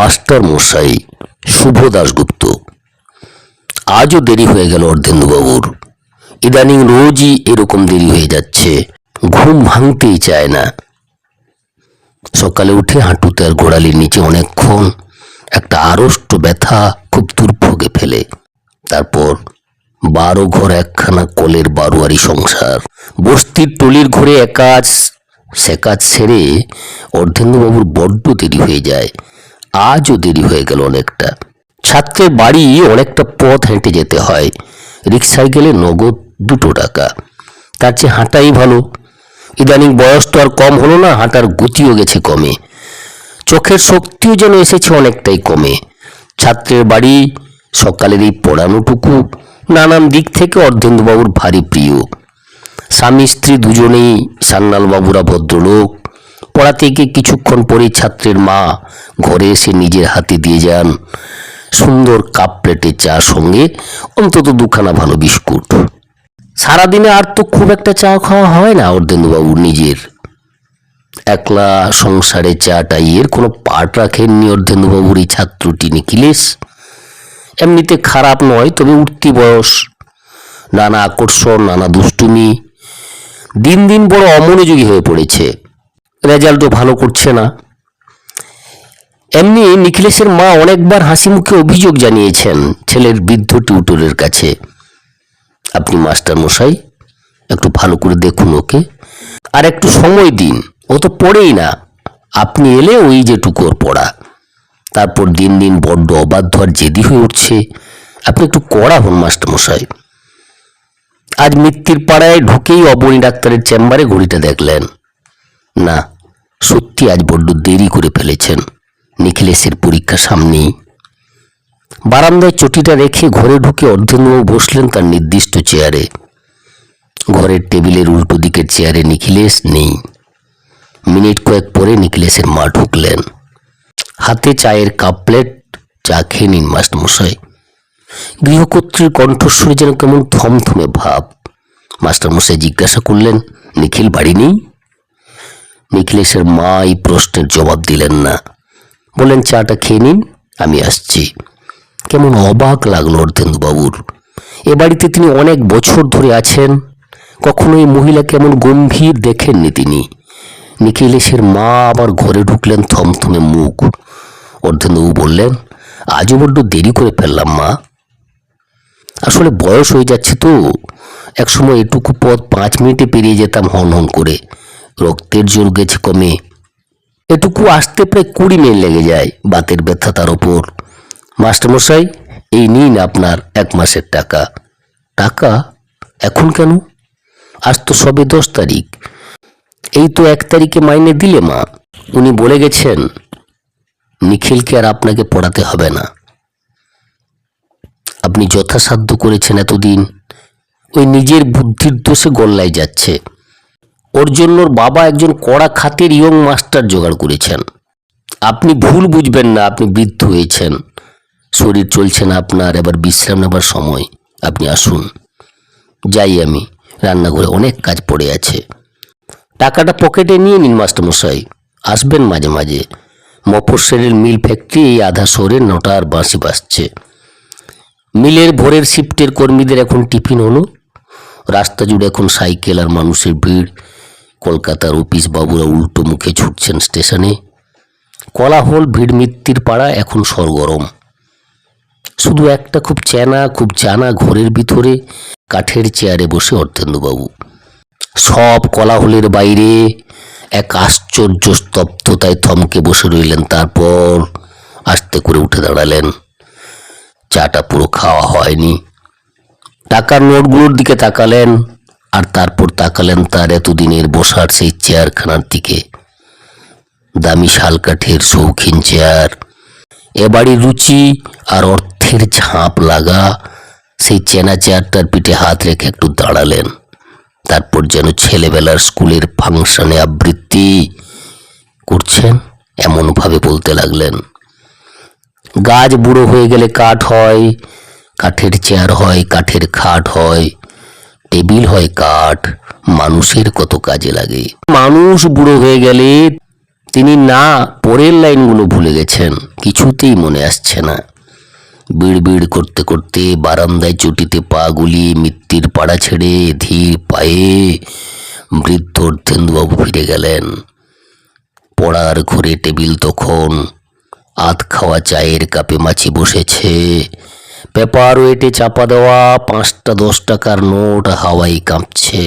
Master শুভ দাশগুপ্ত। আজও দেরি হয়ে গেল অর্ধেন্দুবাবুর। ইদানিং রোজই এরকম দেরি হয়ে যাচ্ছে, ঘুম ভাঙতেই চায় না। সকালে উঠে হাঁটুতে আর গোড়ালির নিচে অনেকক্ষণ একটা আড়ষ্ট ব্যথা খুব দুর্ভোগে ফেলে। তারপর বারো ঘর একখানা কলের বারোয়ারি সংসার। বস্তির টলির ঘরে একাজ সে কাজ সেরে অর্ধেন্দ্রবাবুর বড্ড দেরি হয়ে যায়। আজও দেরি হয়ে গেল অনেকটা। ছাত্রের বাড়ি অনেকটা পথ হেঁটে যেতে হয়। রিক্সায় গেলে নগদ দুটো টাকা। তার চেয়ে হাঁটাই ভালো। ইদানিং বয়স তো আর কম হলো না, হাঁটার গতিও গেছে কমে। চোখের শক্তিও যেন এসেছে অনেকটাই কমে। ছাত্রের বাড়ি, সকালের এই পড়ানোটুকু নানান দিক থেকে অর্ধেন্দুবাবুর ভারী প্রিয়। স্বামী স্ত্রী দুজনেই সান্নাল বাবুরা ভদ্রলোক পড়াতে গিয়ে কিছুক্ষণ পরে ছাত্রের মা ঘরে এসে নিজের হাতে দিয়ে যান। সুন্দর কাপ প্লেটে চা সঙ্গে, অন্তত দুখানা ভালো বিস্কুট। সারাদিনে আর তো খুব একটা চা খাওয়া হয় না অর্ধেন্দুবাবুর নিজের। একলা সংসারে চাটাই এর কোনো পাট রাখেননি অর্ধেন্দুবাবুর এই ছাত্রটি নিখিলেশ এমনিতে খারাপ নয়, তবে উঠতি বয়স। নানা আকর্ষণ, নানা দুষ্টুমি। দিন দিন বড় অমনোযোগী হয়ে পড়েছে। রেজাল্টও ভালো করছে না। এমনি নিখিলেশের মা অনেকবার হাসি মুখে অভিযোগ জানিয়েছেন, ছেলের বৃদ্ধ টিউটরের কাছে। আপনি মাস্টার মশাই একটু ভালো করে দেখুন ওকে। আর একটু সময় দিন, ও তো পড়েই না। আপনি এলে ওই যেটুকু ওর পড়া। তারপর দিন দিন বড্ড অবাধ্য আর জেদি হয়ে উঠছে। আপনি একটু কড়া হন মাস্টার মশাই আজ মৃত্যুর পাড়ায় ঢুকেই অবনী ডাক্তারের চেম্বারে ঘড়িটা দেখলেন। না সত্যি আজ বড্ড দেরি করে ফেলেছেন। নিখিলেশের পরীক্ষা সামনেই। বারান্দায় চটিটা রেখে ঘরে ঢুকে অর্ধেন্দ্রবাবু বসলেন তার নির্দিষ্ট চেয়ারে। ঘরের টেবিলের উল্টো দিকের চেয়ারে নিখিলেশ নেই। মিনিট কয়েক পরে নিখিলেশের মা ঢুকলেন। হাতে চায়ের কাপ প্লেট, চা খেয়ে নিন মাস্টারমশাই। গৃহকর্ত্রীর কণ্ঠস্বরে যেন কেমন থমথমে ভাব। মাস্টারমশাই জিজ্ঞাসা করলেন, নিখিল, বাড়ি নেই? নিখিলেশের মা এই প্রশ্নের জবাব দিলেন না। বললেন, চাটা খেয়ে নিন, আমি আসছি। কেমন অবাক লাগল অর্ধেন্দুবাবুর এ বাড়িতে তিনি অনেক বছর ধরে আছেন, কখনো এই মহিলা কেমন গম্ভীর দেখেননি তিনি। নিখিলেশের মা আবার ঘরে ঢুকলেন থমথমে মুখ। অর্ধেন্দুবাবু বললেন, আজও বড্ড দেরি করে ফেললাম, মা। আসলে বয়স হয়ে যাচ্ছে তো। একসময় এটুকু পথ পাঁচ মিনিটে পেরিয়ে যেতাম হন হন করে। রক্তের জোর গেছে কমে। এটুকু আসতে প্রায় কুড়ি মিনিট লেগে যায় বাতের ব্যথা তার ওপর। মাস্টারমশাই, এই নিন আপনার এক মাসের টাকা। টাকা? এখন কেন? আজ তো সবে দশ তারিখ। এই তো এক তারিখে মাইনে দিলে মা। উনি বলে গেছেন, নিখিলকে আর আপনাকে পড়াতে হবে না। আপনি যথাসাধ্য করেছেন এতদিন। ওই নিজের বুদ্ধির দোষে গল্লায় যাচ্ছে। ওর জন্য ওর বাবা একজন কড়া খাতের ইয়ং মাস্টার জোগাড় করেছেন। আপনি ভুল বুঝবেন না, আপনি বৃদ্ধ হয়েছেন। শরীর চলছে না আপনার, এবার বিশ্রাম নেবার সময়। আপনি আসুন। যাই আমি, রান্নাঘরে অনেক কাজ পড়ে আছে। টাকাটা পকেটে নিয়ে নিন মাস্টারমশাই আসবেন মাঝে মাঝে। মফস্বরের মিল ফ্যাক্টরি এই আধা শহরে নটার বাঁশি বাজছে। মিলের ভোরের শিফটের কর্মীদের এখন টিফিন হলো। রাস্তা জুড়ে এখন সাইকেল আর মানুষের ভিড়। কলকাতার অফিস বাবুরা উল্টো মুখে ছুটছেন স্টেশনে। কলাহল ভিড় মিত্তির পাড়া এখন সরগরম। শুধু একটা খুব চেনা, খুব জানা ঘরের ভিতরে কাঠের চেয়ারে বসে অর্ধেন্দুবাবু সব কলাহলের বাইরে এক আশ্চর্য স্তব্ধতায় থমকে বসে রইলেন, তারপর আস্তে করে উঠে দাঁড়ালেন। চাটা পুরো খাওয়া হয়নি। টাকার নোটগুলোর দিকে তাকালেন। আর তারপর তাকালেন তার এতদিনের বসার সেই চেয়ারখানার দিকে। দামি শালকাঠের শৌখিন চেয়ার, এ রুচি আর অর্থের ঝাঁপ লাগা। সেই চেনা চেয়ারটার পিঠে হাত রেখে একটু দাঁড়ালেন। তারপর যেন ছেলেবেলার স্কুলের ফাংশনে আবৃত্তি করছেন, এমনভাবে বলতে লাগলেন, গাছ বুড়ো হয়ে গেলে কাঠ হয়, কাঠের চেয়ার হয়, কাঠের খাট হয় টেবিল হয় কাঠ, মানুষের কত কাজে লাগে। মানুষ বুড়ো হয়ে গেলে তিনি না পরের লাইনগুলো ভুলে গেছেন, কিছুতেই মনে আসছে না। বিড় বিড় করতে করতে বারান্দায় চটিতে পা গুলিয়ে মৃত্যুর পাড়া ছেড়ে ধীর পায়ে বৃদ্ধ অর্ধেন্দুবাবু ফিরে গেলেন। পড়ার ঘরে টেবিল তখন, আধ খাওয়া চায়ের কাপে মাছি বসেছে। পেপার ওয়েটে চাপা দেওয়া পাঁচটা দশ টাকার নোট হাওয়ায় কাঁপছে